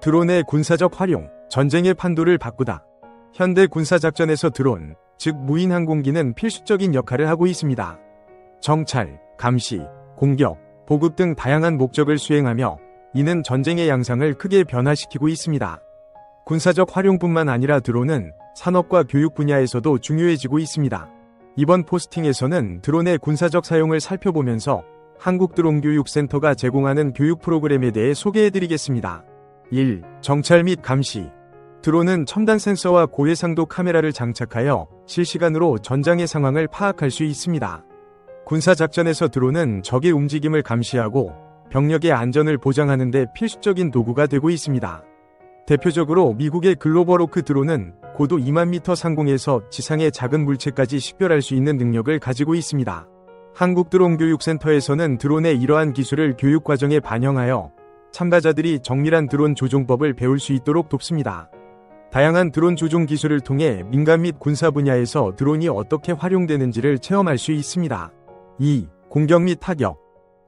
드론의 군사적 활용, 전쟁의 판도를 바꾸다. 현대 군사작전에서 드론, 즉 무인 항공기는 필수적인 역할을 하고 있습니다. 정찰, 감시, 공격, 보급 등 다양한 목적을 수행하며 이는 전쟁의 양상을 크게 변화시키고 있습니다. 군사적 활용뿐만 아니라 드론은 산업과 교육 분야에서도 중요해지고 있습니다. 이번 포스팅에서는 드론의 군사적 사용을 살펴보면서 한국드론교육센터가 제공하는 교육 프로그램에 대해 소개해드리겠습니다. 1. 정찰 및 감시. 드론은 첨단 센서와 고해상도 카메라를 장착하여 실시간으로 전장의 상황을 파악할 수 있습니다. 군사작전에서 드론은 적의 움직임을 감시하고 병력의 안전을 보장하는 데 필수적인 도구가 되고 있습니다. 대표적으로 미국의 글로벌오크 드론은 고도 2만 미터 상공에서 지상의 작은 물체까지 식별할 수 있는 능력을 가지고 있습니다. 한국드론교육센터에서는 드론의 이러한 기술을 교육 과정에 반영하여 참가자들이 정밀한 드론 조종법을 배울 수 있도록 돕습니다. 다양한 드론 조종 기술을 통해 민간 및 군사 분야에서 드론이 어떻게 활용되는지를 체험할 수 있습니다. 2. 공격 및 타격.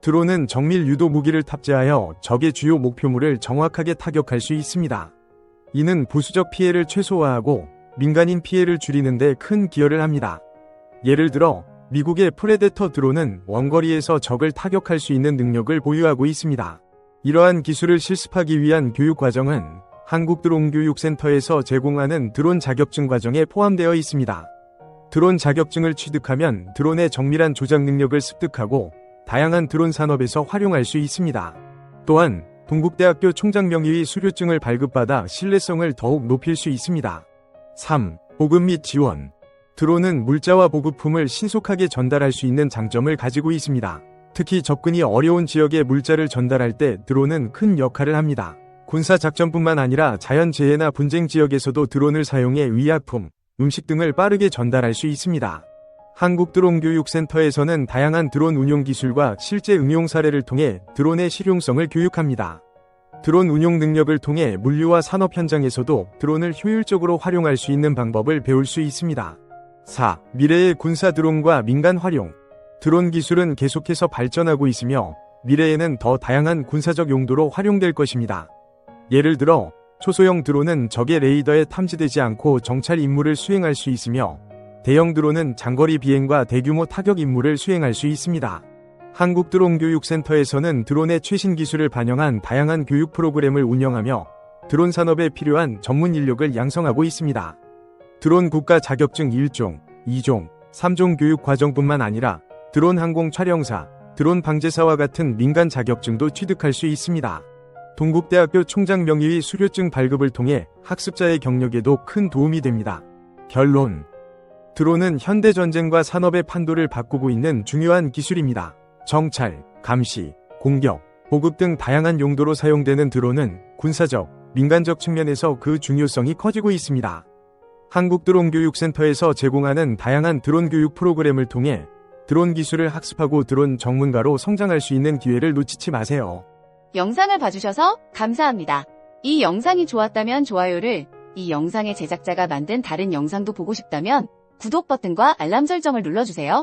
드론은 정밀 유도 무기를 탑재하여 적의 주요 목표물을 정확하게 타격할 수 있습니다. 이는 부수적 피해를 최소화하고 민간인 피해를 줄이는 데 큰 기여를 합니다. 예를 들어 미국의 프레데터 드론은 원거리에서 적을 타격할 수 있는 능력을 보유하고 있습니다. 이러한 기술을 실습하기 위한 교육 과정은 한국드론교육센터에서 제공하는 드론 자격증 과정에 포함되어 있습니다. 드론 자격증을 취득하면 드론의 정밀한 조작 능력을 습득하고 다양한 드론 산업에서 활용할 수 있습니다. 또한 동국대학교 총장 명의의 수료증을 발급받아 신뢰성을 더욱 높일 수 있습니다. 3. 보급 및 지원. 드론은 물자와 보급품을 신속하게 전달할 수 있는 장점을 가지고 있습니다. 특히 접근이 어려운 지역에 물자를 전달할 때 드론은 큰 역할을 합니다. 군사 작전뿐만 아니라 자연재해나 분쟁 지역에서도 드론을 사용해 위약품, 음식 등을 빠르게 전달할 수 있습니다. 한국드론교육센터에서는 다양한 드론 운용 기술과 실제 응용 사례를 통해 드론의 실용성을 교육합니다. 드론 운용 능력을 통해 물류와 산업 현장에서도 드론을 효율적으로 활용할 수 있는 방법을 배울 수 있습니다. 4. 미래의 군사 드론과 민간 활용. 드론 기술은 계속해서 발전하고 있으며 미래에는 더 다양한 군사적 용도로 활용될 것입니다. 예를 들어 초소형 드론은 적의 레이더에 탐지되지 않고 정찰 임무를 수행할 수 있으며 대형 드론은 장거리 비행과 대규모 타격 임무를 수행할 수 있습니다. 한국드론교육센터에서는 드론의 최신 기술을 반영한 다양한 교육 프로그램을 운영하며 드론 산업에 필요한 전문 인력을 양성하고 있습니다. 드론 국가 자격증 1종, 2종, 3종 교육 과정뿐만 아니라 드론 항공 촬영사, 드론 방제사와 같은 민간 자격증도 취득할 수 있습니다. 동국대학교 총장 명의의 수료증 발급을 통해 학습자의 경력에도 큰 도움이 됩니다. 결론. 드론은 현대 전쟁과 산업의 판도를 바꾸고 있는 중요한 기술입니다. 정찰, 감시, 공격, 보급 등 다양한 용도로 사용되는 드론은 군사적, 민간적 측면에서 그 중요성이 커지고 있습니다. 한국드론교육센터에서 제공하는 다양한 드론 교육 프로그램을 통해 드론 기술을 학습하고 드론 전문가로 성장할 수 있는 기회를 놓치지 마세요. 영상을 봐주셔서 감사합니다. 이 영상이 좋았다면 좋아요를, 이 영상의 제작자가 만든 다른 영상도 보고 싶다면 구독 버튼과 알람 설정을 눌러주세요.